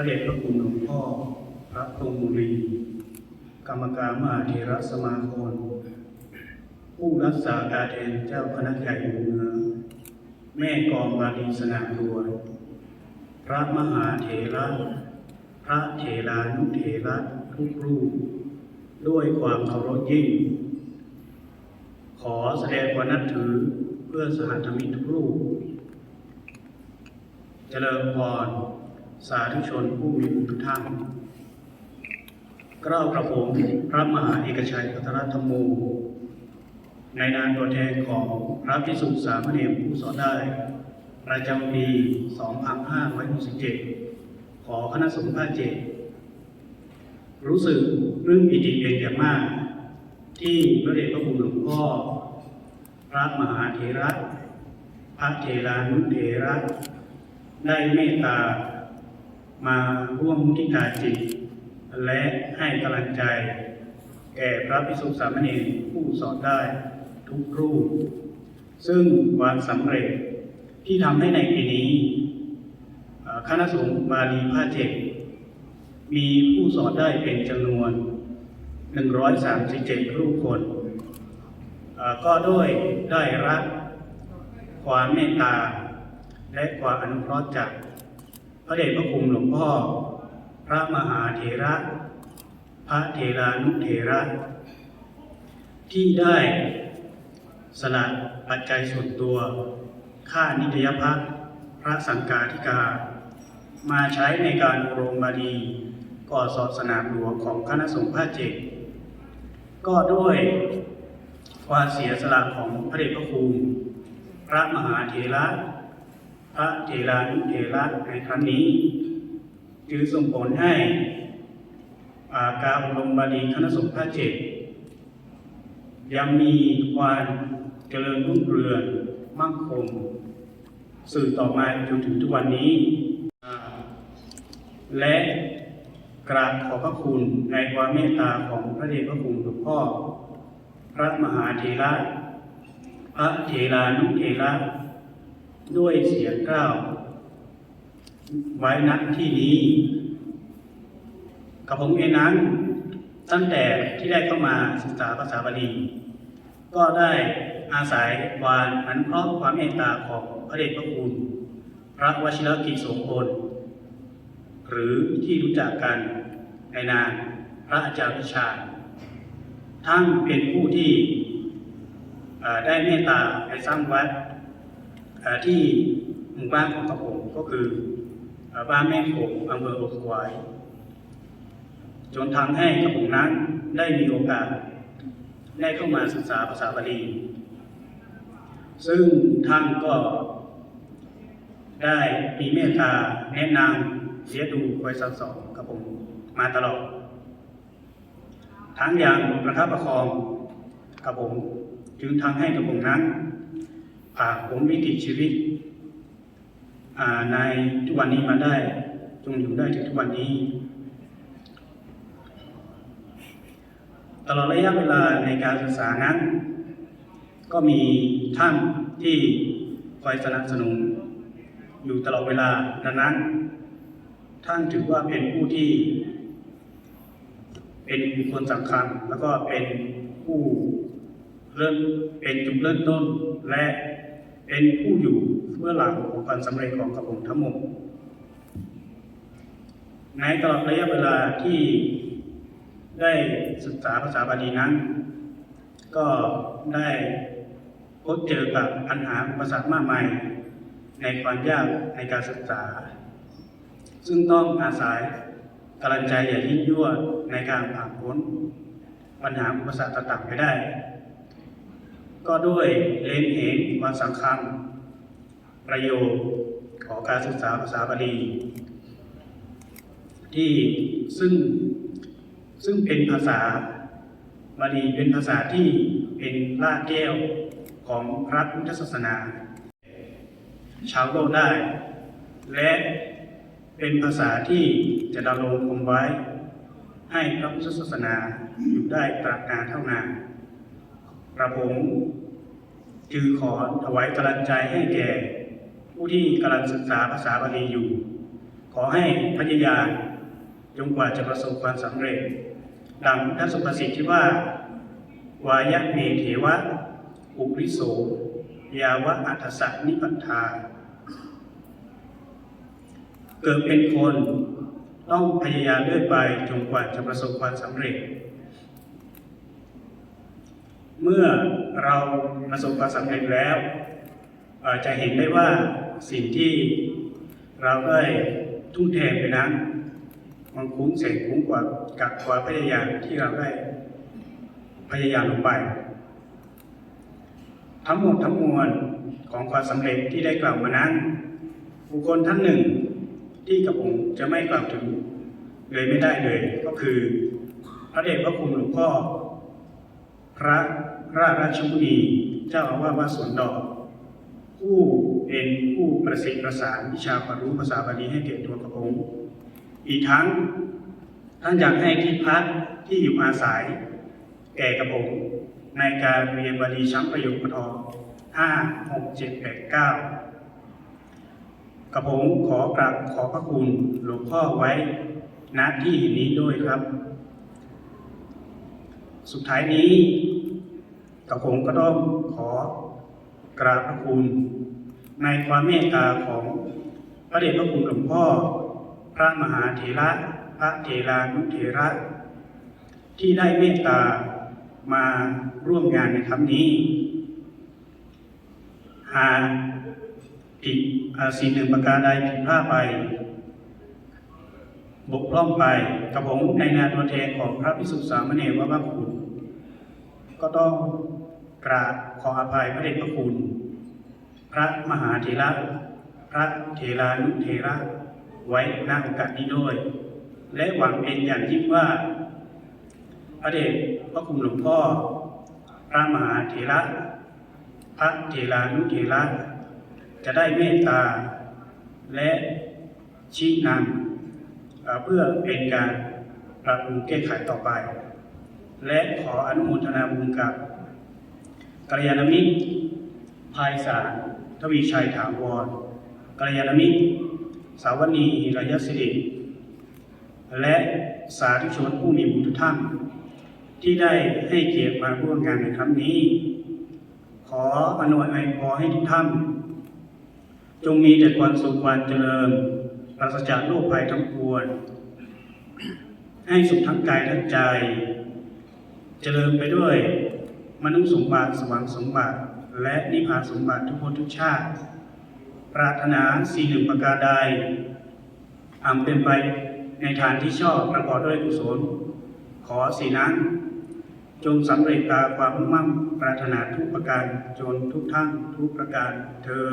ระเดชพระคุณหลวงพ่อพระพรมบุรี กรรมการมหาเถรสมาคมผู้รักษาการแทนเจ้าคณะใหญ่เหนือแม่กองบาลีสนามหลวงพระมหาเถระพระเถรานุเถระทุกรูป ด้วยความเคารพยิ่ง ขอแสดงความนับถือเพื่อสหธรรมิกทุกรูป เจริญพร สาธุชนผู้มีบุญทุกท่านเกล้ากระผมพระมหาเอกชัยพัทรธรรมโมในนามตัวแทนของพระพิสุสามเณรผู้สอนได้ ประจำปี 2567 ขอคณะสงฆ์ภาคเจรู้สึกปลื้มปิติเป็นอย่างมาก ที่พระเดชพระคุณหลวงพ่อพระมหาเถระพระเถรานุเถระได้เมตตา มาร่วมมุทิตาจิต และให้กำลังใจ แก่พระภิกษุสามเณรผู้สอนได้ทุกรูป ซึ่งความสำเร็จที่ทำให้ในปีนี้คณะสงฆ์บาลีภาคเจ็ดมีผู้สอนได้เป็นจำนวน 137 รูปคนเอ่อก็ด้วยได้รับความเมตตาและความอนุเคราะห์จาก พระเดชพระคุณหลวงพ่อ พระมหาเถระ พระเถรานุเถระ ที่ได้สละปัจจัยส่วนตัว ค่านิตยพัฒพระสังฆาธิการมาใช้ในการโรงบาลีก่อสอบสนามหลวงของคณะสงฆ์ภาคเจ็ดก็ด้วยความเสียสละของพระเดชพระคุณพระมหาเถระ ระเถรานุเถระในครั้งนี้ จึงส่งผลให้อาการอบรมบาลีคณะสงฆ์ภาคเจ็ดยังมีความเจริญรุ่งเรืองมั่งคงสื่อต่อมาจนถึงทุกวันนี้ และกราบขอบพระคุณในความเมตตาของพระเดชพระคุณหลวงพ่อ พระมหาเถระพระเถรานุเถระ ด้วยเสียงกล้าว ไว้ณที่นี้ กับผมเองนั้น ตั้งแต่ที่ได้เข้ามาศึกษาภาษาบาลี ก็ได้อาศัยวามอนุเคราะความเมตตาของพระเดชพระคุณ พระวชิรกิจโสมพลหรือที่รู้จักกันในนามพระอาจารย์วิชาทั้งเป็นผู้ที่ได้เมตตาไปสร้างวัด ที่หมู่บ้านของกระผมก็คือบ้านแม่โขงอำเภอโอควายจนทำให้กระผมนั้นได้มีโอกาสได้เข้ามาศึกษาภาษาบาลีซึ่งท่านก็ได้มีเมตตาแนะนำเสียดูคอยสอนสอนกับผมมาตลอด ทั้งอย่างประคับประคองกับผม จึงทำให้กับผมนั้น ผ่านผมวิถีชีวิตในทุกวันนี้มาได้จนอยู่ได้ถึงทุกวันนี้ ตลอดระยะเวลาในการศึกษานั้น ก็มีท่านที่คอยสนับสนุนอยู่ตลอดเวลาดังนั้น ท่านถือว่าเป็นผู้ที่ เป็นบุคคลสำคัญ แล้วก็เป็นผู้เริ่มเป็นจุดเริ่มต้นและ เป็นผู้อยู่เบื้อหลังของความสำเร็จของกระผมทั้งหมด ในตลอดระยะเวลาที่ได้ศึกษาภาษาบาลีนั้น ก็ได้พบเจอกับปัญหาอุปสรรคมากมาย ในความยากในการศึกษา ซึ่งต้องอาศัยกำลังใจอย่างยิ่งยวดในการผ่านพ้นปัญหาอุปสรรคต่างๆไปได้ ก็ด้วยเล็งเห็นวามสำคัญประโยชน์ของการศึกษาภาษาบาลีที่ซึ่งซึ่งเป็นภาษาบาลีเป็นภาษาที่เป็นรากแก้วของพระพุทธศาสนา ชาวโลกได้ และเป็นภาษาที่จะดำรงคงไว้ ให้พระพุทธศาสนาอยู่ได้ตราบนานเท่านาน กระผมจึงขอถวายกำลังใจให้แก่ผู้ที่กำลังศึกษาภาษาบาลีอยู่ ขอให้พยายามจนกว่าจะประสบความสำเร็จ ดังพระสุภาษิตที่ว่า วายะเมเถวะ อุริโส ยาวะอัฏฐสนิพัทธาเกิดเป็นคนต้องพยายามเรื่อยไปจนกว่าจะประสบความสำเร็จ เมื่อเราประสบความสำเร็จแล้ว จะเห็นได้ว่าสิ่งที่เราได้ทุ่มเทไปนั้นมันคุ้มเสร็จคุ้มกว่ากับความพยายามที่เราได้พยายามลงไป ทั้งหมดทั้งมวลของความสำเร็จที่ได้กล่าวมานั้น บุคคลท่านหนึ่งที่กับผมจะไม่กล่าวถึงเลยไม่ได้เลย ก็คือ พระเดชพระคุณหลวงพ่อพระ ราชราชมุนีเจ้าอาวาสวัดสวนดอก ผู้เป็นผู้ประสิทธิ์ประสานวิชาความรู้ภาษาบาลีให้แก่ตัวกระผมอีกทั้งท่านอยากให้ที่พักที่อยู่อาศัย แก่กระผมในการเรียนบาลีชั้นประโยคปทห้าหกเจ็ดแปดเก้ากระผมขอกราบขอพระคุณหลวงพ่อไว้ณที่นี้ด้วยครับ สุดท้ายนี้ กับผมก็ต้องขอกราบพระคุณ ในความเมตตาของพระเดชพระคุณหลวงพ่อ พระมหาเถระพระเถรานุเถระ ที่ได้เมตตามาร่วมงานในครั้งนี้ หากผิดอ่าสิ่งหนึ่งประการใดผิดพลาดไป บกพร่องไปกับผมในงานตัวแทนของพระพิสุสามเณรวัดพระคุณก็ต้อง กราบขออภัยพระเดชพระคุณ พระมหาเถระ พระเถรานุเถระ ไว้ณโอกาสนี้ด้วย และหวังเป็นอย่างยิ่งว่า พระเดชพระคุณหลวงพ่อ พระมหาเถระ พระเถรานุเถระ จะได้เมตตา และชี้นำเอ่อเพื่อเป็นการปรับปรุงแก้ไขต่อไป และขออนุโมทนาบุญกับ กัลยาณมิตรภายสารทวีชัยถาวรกัลยาณมิตร สาวนีระยะสิริและสาธุชนผู้มีบุญทุกท่าน ที่ได้ให้เกียรติมาร่วมงานในครั้งนี้ ขออนุญาตพรให้ทุกท่าน จงมีแต่ความสุขความเจริญปราศจากโรคภัยทั้งปวงให้สุขทั้งกายทั้งใจ เจริญไปด้วย มนุษย์สมบัติสวรรค์สมบัติ และนิพพานสมบัติทุกคนทุกชาติ ปรารถนาสิ่หนึ่งประการใดอันเป็นไปในทางที่ชอบประกอบด้วยกุศล ขอสิ่นั้น จงสำเร็จตามความมุ่งปรารถนาทุกประการจนทุกท่านทุกประการเธอ